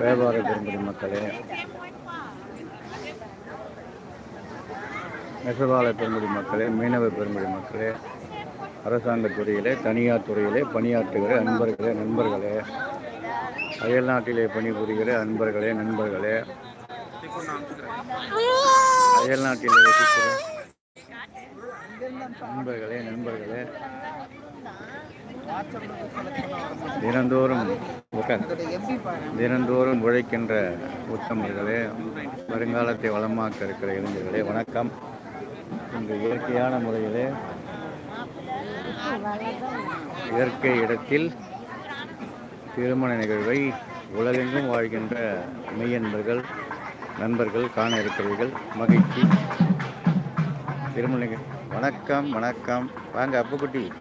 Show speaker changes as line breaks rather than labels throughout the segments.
வியாபார பெரும்படி மக்களே. நெசவாள பெரும்படி மக்களே மீனவ பெரும்படி மக்களே அரசாங்க துறையிலே தனியார் துறையிலே பணியாற்றுகிற அன்பர்களே நண்பர்களே. அயல் நாட்டிலே பணிபுரிகிற அன்பர்களே நண்பர்களே. அயல் நாட்டிலே நண்பர்களே நண்பர்களே. தினந்தோறும் தினந்தோறும் உழைக்கின்ற உத்தமர்களே வருங்காலத்தை வளமாக்க இருக்கிற இளைஞர்களே வணக்கம். இந்த இயற்கையான முறையிலே இயற்கை இடத்தில் திருமண நிகழ்வை உலகெங்கும் வாழ்கின்ற மெய்யன்பர்கள் நண்பர்கள் காண இருக்கிறீர்கள். மகிழ்ச்சி. திருமண வணக்கம் வணக்கம். வாங்க அப்புக்குட்டி.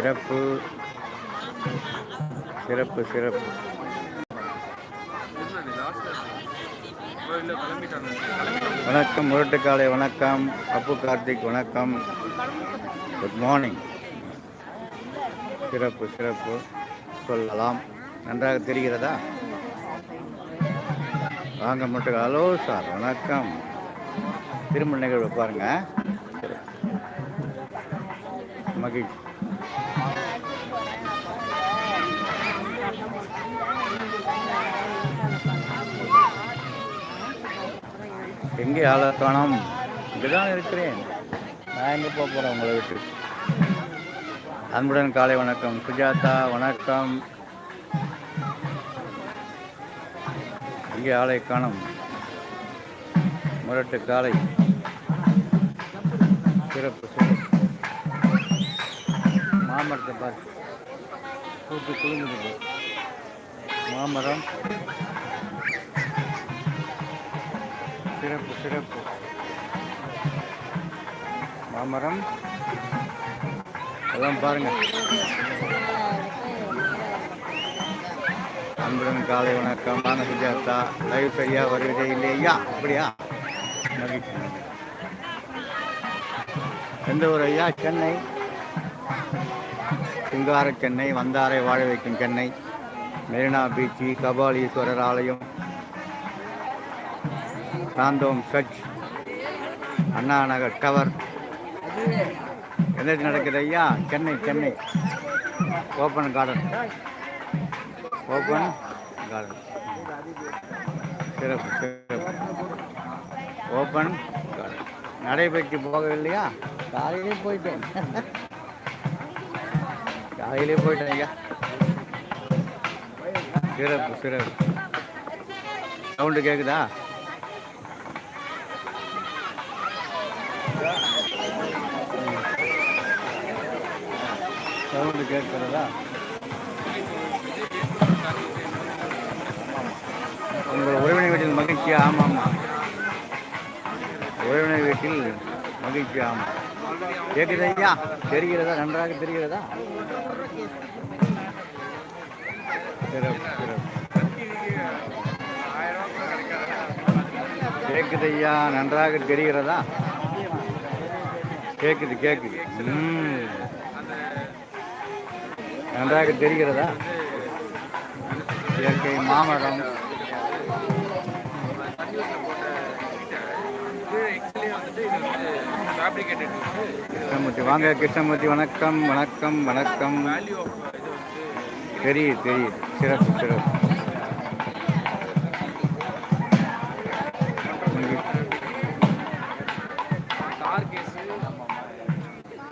சிறப்பு. சிறப்பு சிறப்பு. வணக்கம் முரட்டுக்காலை வணக்கம். அப்பு கார்த்திக் வணக்கம். குட் மார்னிங் சிறப்பு சிறப்பு. சொல்லலாம். நன்றாக தெரிகிறதா? வாங்க மட்டும் ஹலோ சார். வணக்கம். திருமண நிகழ்வு பாருங்க. மகிழ்ச்சி. எங்கே ஆளை காணோம்? இங்கதான் இருக்கிறேன். நான் எங்கே போக போகிறேன் உங்களை விட்டு? அன்புடன் காலை வணக்கம். சுஜாதா வணக்கம். இங்கே ஆளை காணும்? முரட்டு காலை. சிறப்பு. மாமரத்தை பாரு. பூத்து குலுங்குது. மாமரம். சிறப்பு சிறப்பு. மாமரம். எல்லாம் பாருங்க. அன்புடன் காலை வணக்கம். வாங்க சுஜாதா. லைவ் சரியா வருவதே இல்லையா? அப்படியா? மகிழ்ச்சி எந்த ஊர் ஐயா? சென்னை. சிங்கார சென்னை வந்தாரை வாழ வைக்கும் சென்னை மெரினா பீச்சு கபாலீஸ்வரர் ஆலயம் சாந்தோம் சர்ச் அண்ணா நகர் டவர். எந்த நடக்குது ஐயா Chennai Chennai. Open garden open garden சிறப்பு சிறப்பு. ஓப்பன் கார்டன் நடைபெற்று போகவில்லையா? காலையிலே போயிட்டேன். காலையிலே போயிட்டேன் ஐயா சிறப்பு சிறப்பு. சவுண்டு கேட்குதா சவுண்டு கேட்கிறதா உங்கள் உறவினர் வீட்டில் மகிழ்ச்சி ஆமாம் ஆமாம் உறவினர் வீட்டில் மகிழ்ச்சி ஆமாம். கேட்குது ஐயா தெரிகிறதா? நன்றாக தெரிகிறதா? கேட்குது ஐயா நன்றாக தெரிகிறதா? கேட்குது கேட்குது ம். நன்றாக தெரிகிறதா? இயற்கை மாமரம். கிருஷ்ணமூர்த்தி. வாங்க கிருஷ்ணமூர்த்தி வணக்கம் வணக்கம் வணக்கம். தெரியுது தெரியுது. சிறப்பு சிறப்பு.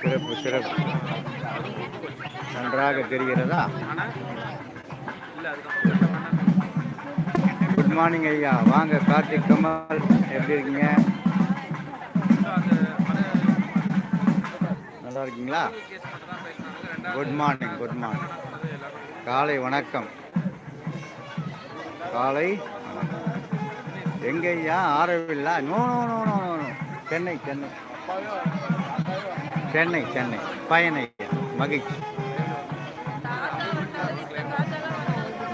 சிறப்பு சிறப்பு. நன்றாக தெரிகிறதா? குட் மார்னிங் ஐயா. வாங்க கார்த்திக் கமல் எப்படி இருக்கீங்க? நல்லா இருக்கீங்களா குட் மார்னிங் குட் மார்னிங் காலை வணக்கம். காலை எங்கய்யா? எங்க ஐயா ஆரவில்லா? No no no no no Chennai Chennai. Chennai Chennai. பயனை மகிழ்ச்சி.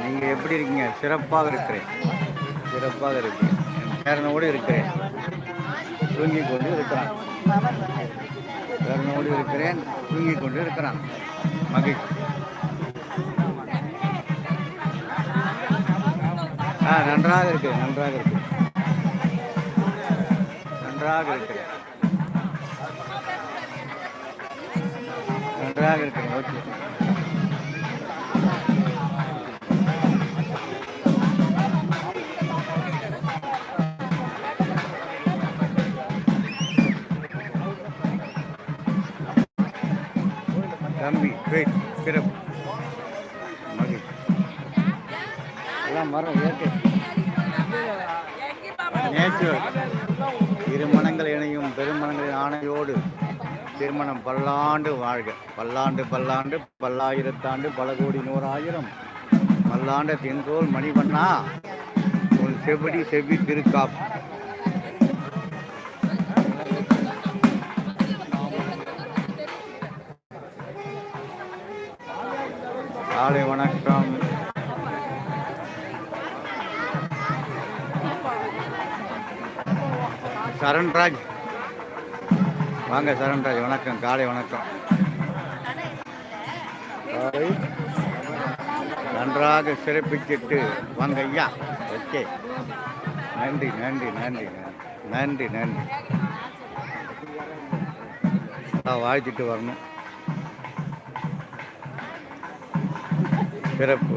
நீங்க எப்படி இருக்கீங்க? சிறப்பாக இருக்கிறேன். சிறப்பாக இருக்கிறேன். பேரனோடு இருக்கிறேன். தூங்கி கொண்டு இருக்கிறான். பேரனோடு இருக்கிறேன். தூங்கிக் கொண்டு இருக்கிறான். மகிழ்ச்சி ஆ நன்றாக இருக்கு நன்றாக இருக்கு. நன்றாக இருக்கு. நன்றாக இருக்கு ஓகே. தம்பி சிறப்பு மகிழ்ச்சி எல்லாம் மரம் இயற்கை. நேச்சுரல் திருமணங்கள் இணையும் பெருமணங்களின் ஆணையோடு திருமணம் பல்லாண்டு வாழ்க. பல்லாண்டு பல்லாண்டு பல்லாயிரத்தாண்டு பல கோடி நூறாயிரம். பல்லாண்டு தென்கோல் மணிவண்ணா. உன் செவிடி செவ்வி திருக்காப்பு. காலை வணக்கம். சரண்ராஜ் வாங்க சரண்ராஜ் வணக்கம் காலை வணக்கம். நன்றாக சிறப்பிச்சிட்டு வாங்க ஐயா. ஓகே. நன்றி நன்றி நன்றி நன்றி நன்றி ஆ, வாழ்த்துட்டு வரணும். சிறப்பு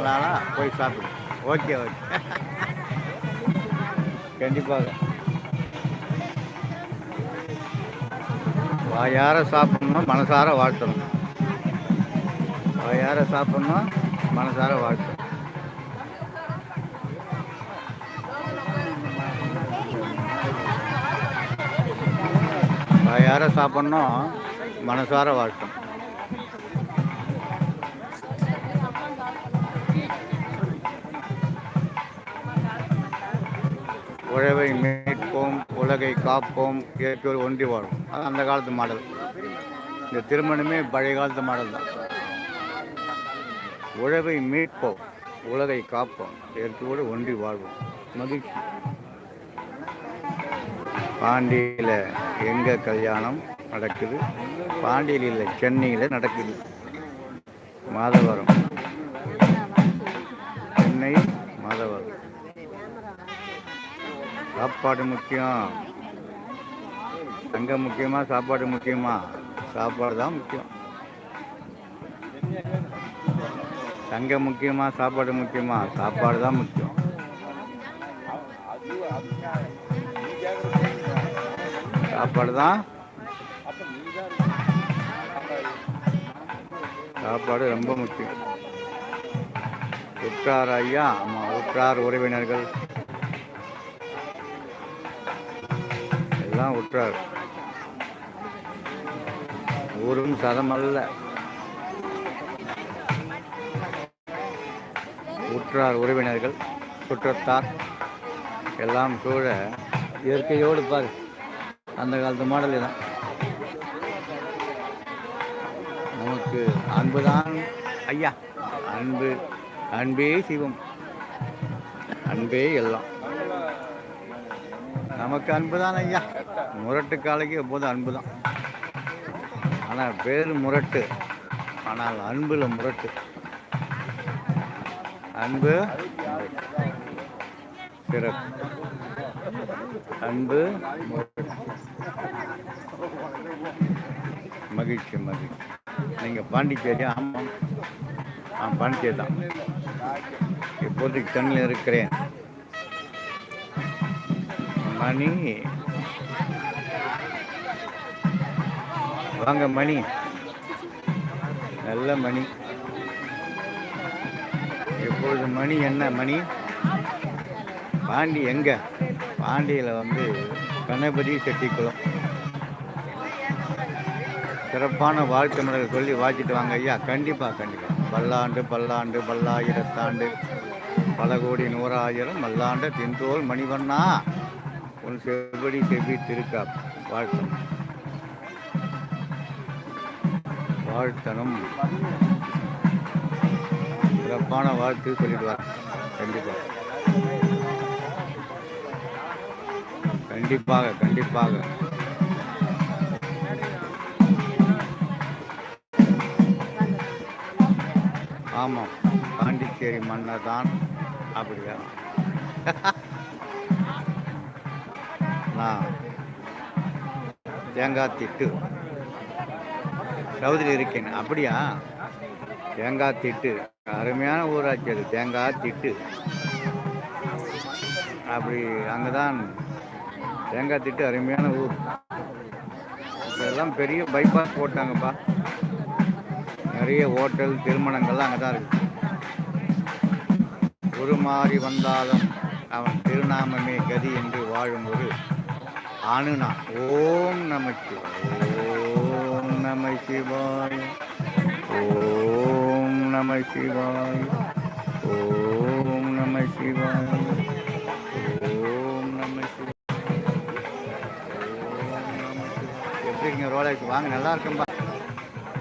ஆரம்பிச்சிட்டிங்களா போய் சாப்பிடு ஓகே ஓகே கண்டிப்பாக வாயார சாப்பிடணும் மனசார வாழ்த்தணும் வாயார சாப்பிடணும் மனசார வாழ்த்தணும் வாயார சாப்பிடணும் மனசார வாழ்த்தணும் காப்போம் இயற்கையோடு ஒன்றி வாழும் அது அந்த காலத்து மாடல். இந்த திருமணமே பழைய காலத்து மாடல் தான். உழவை மீட்போம் உலகை காப்போம் இயற்கையோடு ஒன்றி வாழ்வோம். மகிழ்ச்சி. பாண்டியில் எங்கே கல்யாணம் நடக்குது? பாண்டியில் இல்லை சென்னையில் நடக்குது. மாதவரம். சென்னை மாதவரம். சாப்பாடு முக்கியம். தங்கம் முக்கியமா சாப்பாடு முக்கியமா? சாப்பாடு தான் முக்கியம். தங்க முக்கியமா சாப்பாடு முக்கியமா? சாப்பாடு தான் முக்கியம். சாப்பாடு தான். சாப்பாடு ரொம்ப முக்கியம். உற்றார் ஐயா ஆமாம் உற்றார் உறவினர்கள். எல்லாம் உற்றார். ஊரும் சதமல்ல. உற்றார் உறவினர்கள் சுற்றத்தார் எல்லாம் சூழ இயற்கையோடு பாரு. அந்த காலத்து மாடல் தான் நமக்கு அன்புதான். ஐயா. அன்பு அன்பே சிவம். அன்பே எல்லாம். நமக்கு அன்பு தான் ஐயா. முரட்டு காலைக்கு எப்போதும் அன்பு தான் ஆனால் பேர் முரட்டு. ஆனால் அன்பில் முரட்டு. அன்பு. சிறப்பு. அன்பு. முரட்டு. மகிழ்ச்சி மகிழ்ச்சி. நீங்கள் பாண்டிச்சேரி ஆமாம் ஆ பாண்டிச்சேரி தான். இப்போதைக்கு சென்னையில் இருக்கிறேன். மணி வாங்க மணி. நல்ல மணி. இப்பொழுது மணி என்ன மணி? பாண்டி எங்க? பாண்டியில் வந்து கணபதி செட்டிக்குளம். சிறப்பான வாழ்த்து மலர்கள் சொல்லி வாச்சிட்டு வாங்க ஐயா. கண்டிப்பாக கண்டிப்பாக பல்லாண்டு பல்லாண்டு பல்லாயிரத்தாண்டு. பல கோடி நூறாயிரம் மல்லாண்ட தென்தோல் மணிவண்ணா. உன் செவ்வடி செவ்வி திருக்கா வாழ்த்து வாழ்த்தனம் சிறப்பான வாழ்த்து சொல்லிடுவார். கண்டிப்பாக கண்டிப்பாக கண்டிப்பாக. ஆமாம் பாண்டிச்சேரி மன்னர் தான் அப்படியா? நான் தேங்காய் திட்டு. சவுதியில் இருக்கேன். அப்படியா? தேங்காய் திட்டு. அருமையான ஊராட்சி அது. தேங்காய் திட்டு. அப்படி அங்கே தான் தேங்காய் திட்டு அருமையான ஊர். இதெல்லாம் பெரிய பைபாஸ் போட்டாங்கப்பா. நிறைய ஹோட்டல் திருமணங்கள்லாம் அங்கே தான் இருக்கு உருமாறி வந்தாலும் அவன் திருநாமமே கதி என்று வாழும் ஒரு அணுனா ஓம் நமக்கு நம சிவாய். ஓம் நம சிவாய். ஓம் நம சிவாய். ஓம் நம சிவாய. எப்படி இருக்கீங்க ரோலேக்ஸ்? வாங்க நல்லா இருக்கும்பா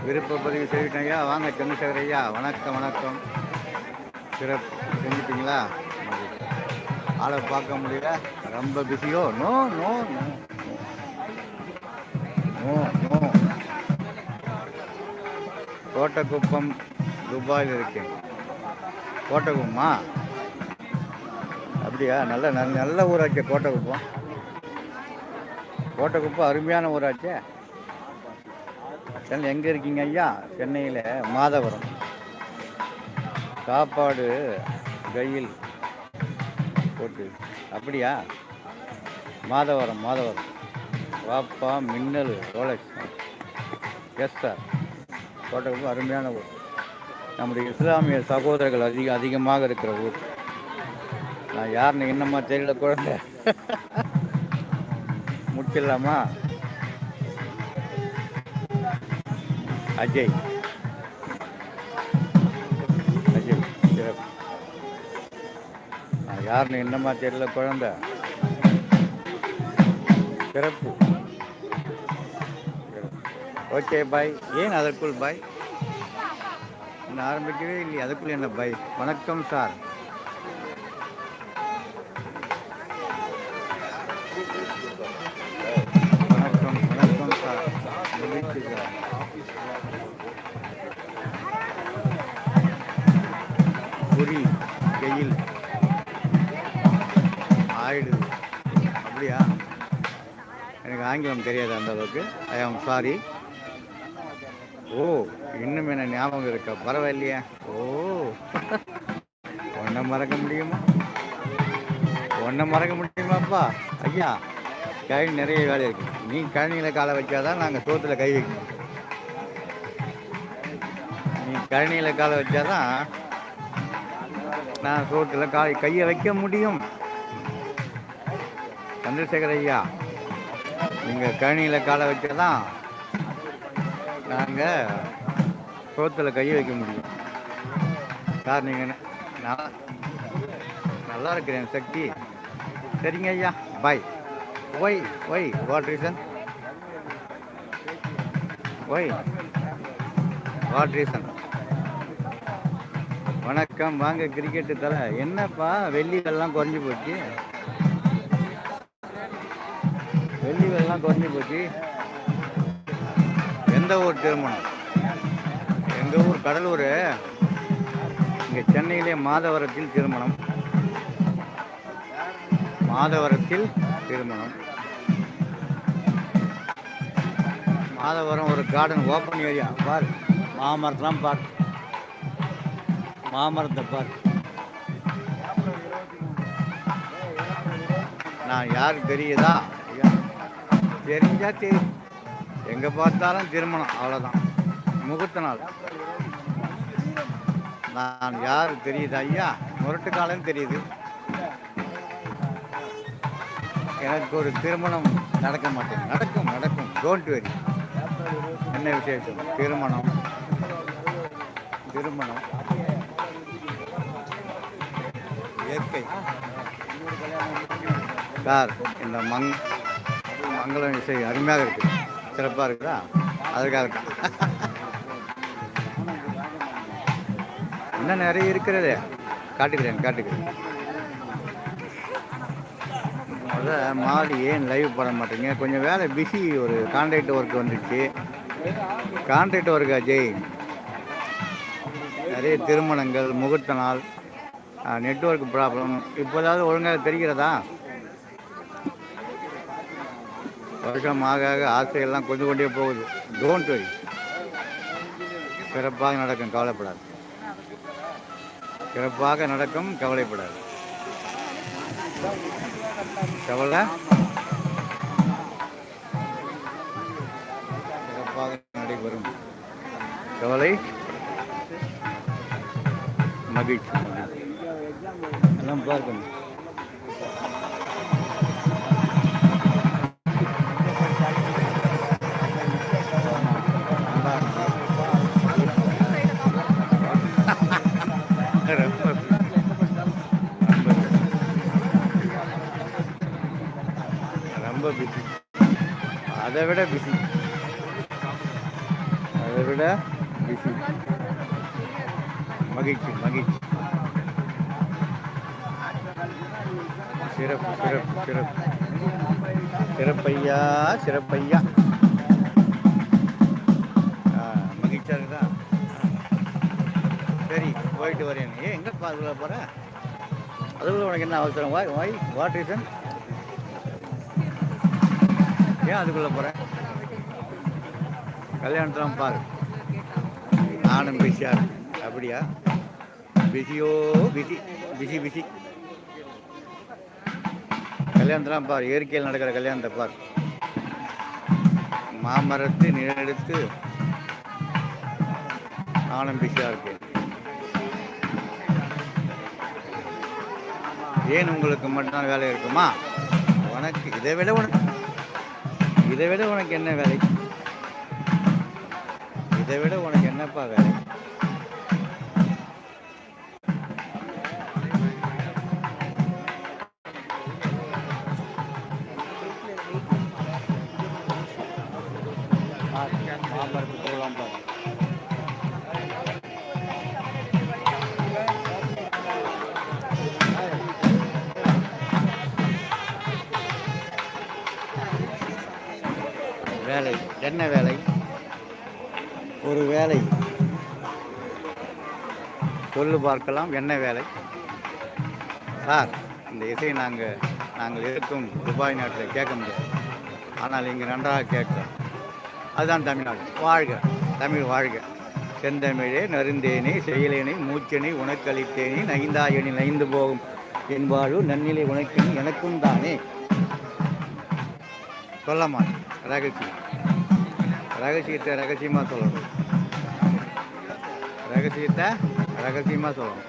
விருப்ப பதிவு செய்துட்டேன் ஐயா. வாங்க சந்திரசேகர் ஐயா வணக்கம் வணக்கம். சிறப்பு. செஞ்சுட்டீங்களா? ஆளை பார்க்க முடியல. ரொம்ப பிஸியோ no no no no. Kottakuppam துபாயில் இருக்கேன். கோட்டக்குப்பமா? அப்படியா? நல்ல நல்ல நல்ல ஊராட்சி கோட்டக்குப்பம். கோட்டக்குப்பம் அருமையான ஊராட்சி சென்னை எங்கே இருக்கீங்க ஐயா? சென்னையில் மாதவரம். சாப்பாடு கையில் போட்டு. அப்படியா? மாதவரம் மாதவரம். வாப்பா மின்னல் ரோலக்ஸ். Yes sir. கோட்டக்குப்பம் அருமையான ஊர். நம்முடைய இஸ்லாமிய சகோதரர்கள் அதிக அதிகமாக இருக்கிற ஊர். நான் யாருன்னு என்னம்மா தெரியல குழந்தை. முடிச்சிடலாமா? அஜய். அஜய் சிறப்பு. நான் யாருன்னு என்னமா தெரியல குழந்தை. சிறப்பு. ஓகே பாய் ஏன் அதற்குள் பாய் நான் ஆரம்பிக்கவே இல்லை அதுக்குள்ள என்ன பாய் வணக்கம் சார் வணக்கம் வணக்கம் சார் சார் புரி கெயில். ஆயிடுது அப்படியா? எனக்கு ஆங்கிலம் தெரியாது அந்த அளவுக்கு. ஐ ஆம் சாரி ஓ இன்னும் என்ன ஞாபகம் இருக்கா? பரவாயில்லையா. ஓ. ஒன்றை மறக்க முடியுமா? ஒன்றை மறக்க முடியுமாப்பா? ஐயா கழனி நிறைய வேலை இருக்கு. நீ கழனியில் காலை வச்சாதான் நாங்கள் சோத்துல கை வைக்கணும். நீ கழனியில் காலை வச்சாதான் நான் சோத்துல காலை கையை வைக்க முடியும். சந்திரசேகர் ஐயா நீங்கள் கழனியில் காலை வச்சாதான் நாங்கள் சோத்துல கை வைக்க முடியும். சார் நீங்கள் நான் நல்லா இருக்கிறேன் சக்தி. சரிங்க ஐயா. Bye why why what reason why what reason வணக்கம். வாங்க கிரிக்கெட்டு தலை. என்னப்பா வெள்ளிகள்லாம் குறைஞ்சி போச்சு? வெள்ளிகள்லாம் குறைஞ்சி போச்சு. எந்த ஊர் திருமணம்? எங்கள் ஊர் கடலூர். இங்கே சென்னையிலே மாதவரத்தில் திருமணம். மாதவரத்தில் திருமணம். மாதவரம் ஒரு கார்டன் ஓப்பன் ஏரியா பார் மாமரத்தெலாம் பார். மாமரத்தை பார். நான் யாருக்கு தெரியுதா? தெரிஞ்சா தெரியும். எங்கே பார்த்தாலும் திருமணம் அவ்வளோதான் முகூர்த்த நாள் நான் யார் தெரியுது ஐயா? முரட்டு காலம் தெரியுது. எனக்கு ஒரு திருமணம் நடக்க மாட்டேன் நடக்கும் நடக்கும். டோன்ட் வெரி என்ன விசேஷம்? திருமணம். திருமணம். இயற்கை. சார் இந்த மங் மங்களம் இசை அருமையாக இருக்குது சிறப்பாக இருக்குதா? அதுக்காக தான். இன்னும் நிறைய இருக்கிறதே. காட்டுக்கிறேன் காட்டுக்கிறேன் அதான் மாடி ஏன் லைவ் பண்ண மாட்டேங்க? கொஞ்சம் வேலை பிஸி ஒரு கான்ட்ராக்ட் ஒர்க் வந்துச்சு. Contract work Jai? நிறைய திருமணங்கள் முகூர்த்த நாள் நெட்வொர்க் ப்ராப்ளம் இப்போதாவது ஒழுங்காக தெரிகிறதா? வருஷம் ஆக ஆக ஆசையெல்லாம் கொஞ்சம் கொண்டே போகுது. டோன்ட் வரி சிறப்பாக நடக்கும் கவலைப்படாது. சிறப்பாக நடக்கும் கவலைப்படாது. கவலை? சிறப்பாக நடைபெறும். கவலை? மகிழ்ச்சி. எல்லாம் பார்க்கணும். ரொம்ப பிஸி அதை விட பிஸி அதை விட பிஸி மகிழ்ச்சி மகிழ்ச்சி. சிறப்பு சிறப்பு சிறப்பு. சிறப்பையா சிறப்பையா. ஆ, மகிழ்ச்சியா இருக்குதா? சரி போயிட்டு வரேன். ஏன் எங்கே அதுக்குள்ள போற? அதுக்குள்ள உனக்கு என்ன அவசரம்? வாய் வாய் வாட் ரீசன் ஏன் அதுக்குள்ளே போகிறேன் கல்யாணத்தெல்லாம் பாரு. நானும் பிஸியாக இருக்கேன். அப்படியா? பிஸியோ பிஸி பிஸி பிஸி கல்யாணத்தெல்லாம் பார். இயற்கையில் நடக்கிற கல்யாணத்தை பார். மாமரத்து நிலெடுத்து நானும் பிஸியாக இருக்கேன். ஏன் உங்களுக்கு மட்டும்தான் வேலை இருக்குமா? உனக்கு இதை விட உனக்கு இதை விட உனக்கு என்ன வேலை? இதை விட உனக்கு என்னப்பா வேலை? என்ன வேலை? ஒரு வேலை. சொல்லு பார்க்கலாம் என்ன வேலை? சார். இந்த இசையை நாங்கள் நாங்கள் இருக்கும் துபாய் நாட்டில் கேட்க முடியாது. ஆனால் இங்கே நன்றாக கேட்கும் அதுதான் தமிழ்நாடு. வாழ்க. தமிழ் வாழ்க. செந்தமிழே நருந்தேனே செயலேனே மூச்சனை உனக்களித்தேனே நைந்தாயணி நைந்து போகும். என் வாழ்வு நன்னிலை உனக்கினி எனக்கும் தானே? சொல்ல மாட்டேன். ரகசியம். ரகசியத்தை ரகசியமாக சொல்லணும். ரகசியத்தை ரகசியமாக சொல்லணும்.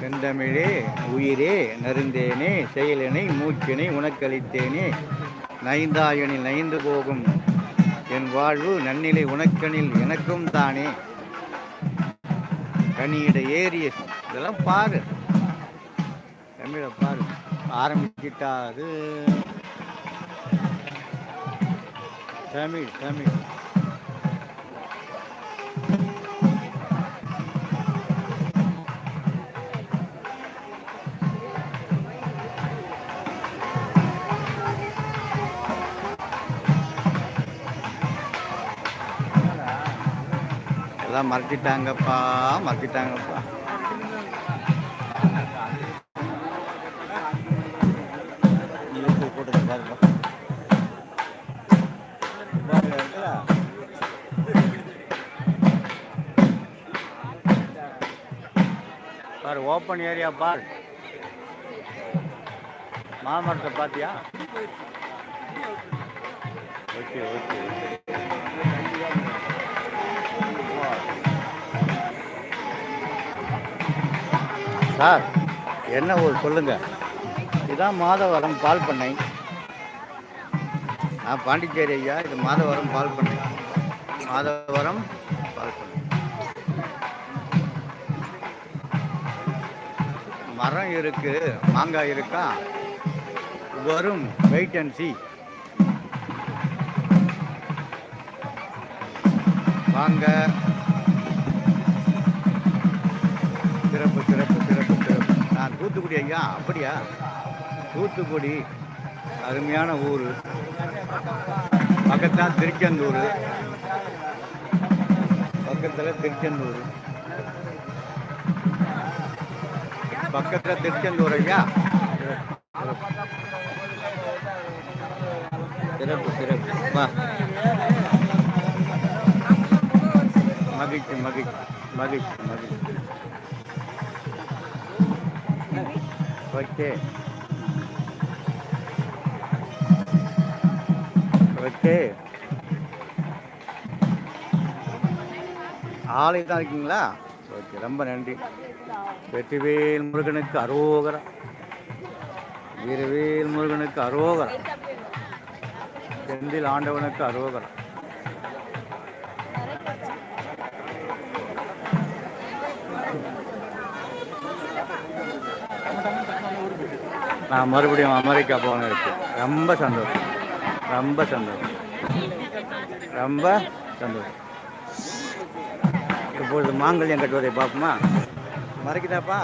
செந்தமிழே உயிரே நருந்தேனே செயலனை மூச்சினை உனக்களித்தேனே. நைந்தாயனில் நைந்து போகும். என் வாழ்வு நன்னிலை உனக்கனில் எனக்கும் தானே. கனியிட ஏறிய இதெல்லாம் பாரு. தமிழை பாரு. ஆரம்பிச்சிட்டாரு தமிழ் தமிழ். எல்லாம் மறக்கிட்டாங்கப்பா மறைச்சிட்டாங்கப்பா ஓப்பன் ஏரியா பார் மாமரத்தை பார்த்தியா ஓகே ஓகே சார் என்ன ஒரு சொல்லுங்க. இதுதான் மாதவரம் பால் பண்ணை நான் பாண்டிச்சேரி ஐயா இது மாதவரம் பால் பண்ணை மாதவரம் மரம் இருக்கு மாங்காய் இருக்கா? வரும் வெயிட் அண்ட் சி வாங்க. சிறப்பு சிறப்பு சிறப்பு சிறப்பு. நான் தூத்துக்குடி ஐயா அப்படியா? தூத்துக்குடி அருமையான ஊர். பக்கத்தில் திருச்செந்தூர். பக்கத்தில் திருச்செந்தூர். பக்கத்தில் திருச்செந்தூர் ஐயா. சிறப்பு சிறப்பு. மகிழ்ச்சி மகிழ்ச்சி மகிழ்ச்சி மகிழ்ச்சி. ஓகே. ஓகே. ஆலை தான் இருக்கீங்களா? ஓகே ரொம்ப நன்றி. வெற்றிவேல் முருகனுக்கு அரோகரா. வீரவேல் முருகனுக்கு அரோகரா. செந்தில் ஆண்டவனுக்கு அரோகரா. நான் மறுபடியும் அமெரிக்கா போகணும் இருக்கு. ரொம்ப சந்தோஷம். ரொம்ப சந்தோஷம். ரொம்ப சந்தோஷம். இப்பொழுது மாங்கல்யம் கட்டுவதை பார்ப்போமா? மறைக்குதாப்பா?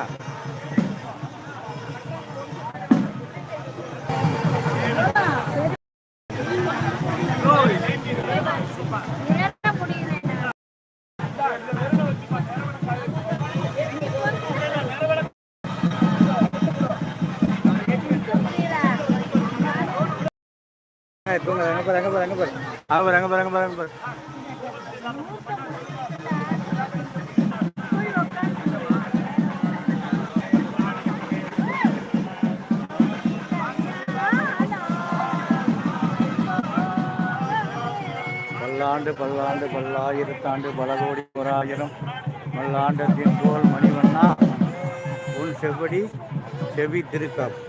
ஏய், தூங்க பாரு அங்க பாரு அங்க பாரு அங்க பாரு. எங்க பாரு எங்க பாரு. பல்லாண்டு பல்லாண்டு பல்லாயிரத்தாண்டு பல கோடி ஓராயிரம் பல்லாண்டத்தின் தோல் மணிவண்ணா உன் செவ்வடி செவி திருக்காப்பு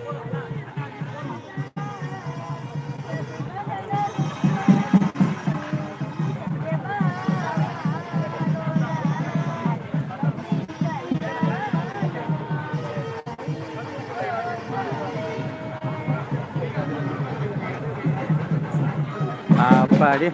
அப்பாடி